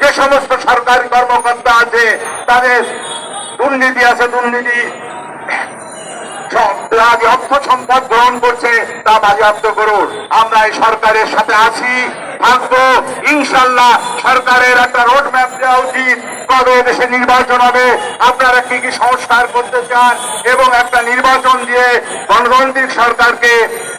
যে সমস্ত সরকারি কর্মকর্তা আছে, তাদের দুর্নীতি আছে, দুর্নীতি অর্থ সম্পদ গ্রহণ করছে, তা বাজেয়াপ্ত করুন। আমরা এই সরকারের সাথে আছি থাকব ইনশাল্লাহ সরকারের একটা রোড ম্যাপ দেওয়া উচিত দেশে নির্বাচন হবে, আপনারা কি কি সংস্কার করতে চান এবং একটা নির্বাচন দিয়ে গণতান্ত্রিক সরকারকে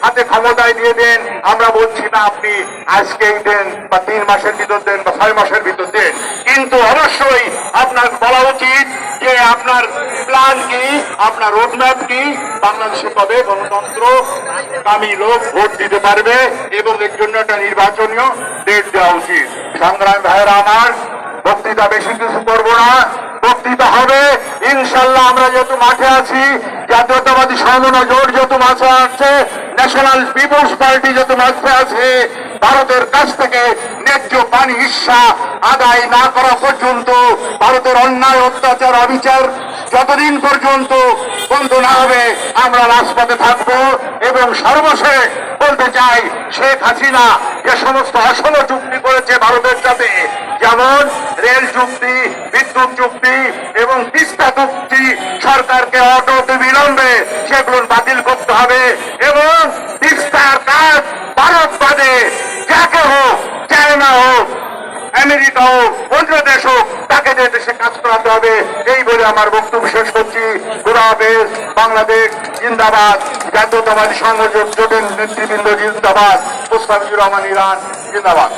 হাতে ক্ষমতায় দিয়ে দেন, আমরা বলছি না আপনি আজকেই দেন বা তিন মাসের ভিতর দেন বা ছয় মাসের ভিতর দেন। কিন্তু অবশ্যই আপনার বলা উচিত যে আপনার প্ল্যান কি, আপনার রোডম্যাপ কি, বাংলাদেশে কবে গণতন্ত্র কামী লোক ভোট দিতে পারবে এবং এর জন্য একটা নির্বাচনীয় ডেট দেওয়া উচিত। সংগ্রাম ভাইয়েরা আমার বক্তৃতা বেশি কিছু করব না। বক্তৃতা হবে। ইনশাল্লাহ আমরা যেহেতু মাঠে আছি, জাতীয়তাবাদী সমন্বয় জোট যেহেতু মাঠে আছে ন্যাশনাল পিপুলস পার্টি যেহেতু মাঠে আছে, ভারতের কাছ থেকে ন্যায্য পানি হিস্সা আদায় না করা পর্যন্ত ভারতের অন্যায়, অত্যাচার, অবিচার যতদিন পর্যন্ত বন্ধ না হবে, আমরা রাজপথে থাকব এবং সর্বশেষ বলতে চাই, শেখ হাসিনা যে সমস্ত আসল চুক্তি করেছে ভারতের সাথে, যেমন রেল চুক্তি, বিদ্যুৎ চুক্তি এবং তিস্তা চুক্তি সরকারকে অটো বিলম্বে সেগুলো বাতিল করতে হবে এবং তিস্তার কাজ ভারত বাদে যাকে হোক, চায়না হোক, আমেরিকা হোক, অন্য দেশ হোক, তাকে যে দেশে কাজ করাতে হবে, এই বলে আমার বক্তব্য শেষ হাফেজ বাংলাদেশ জিন্দাবাদ। জাতীয়তাবাদী সংযোগ জোটের নেতৃবৃন্দ জিন্দাবাদ। মুস্তাফিজুর রহমান ইরান জিন্দাবাদ।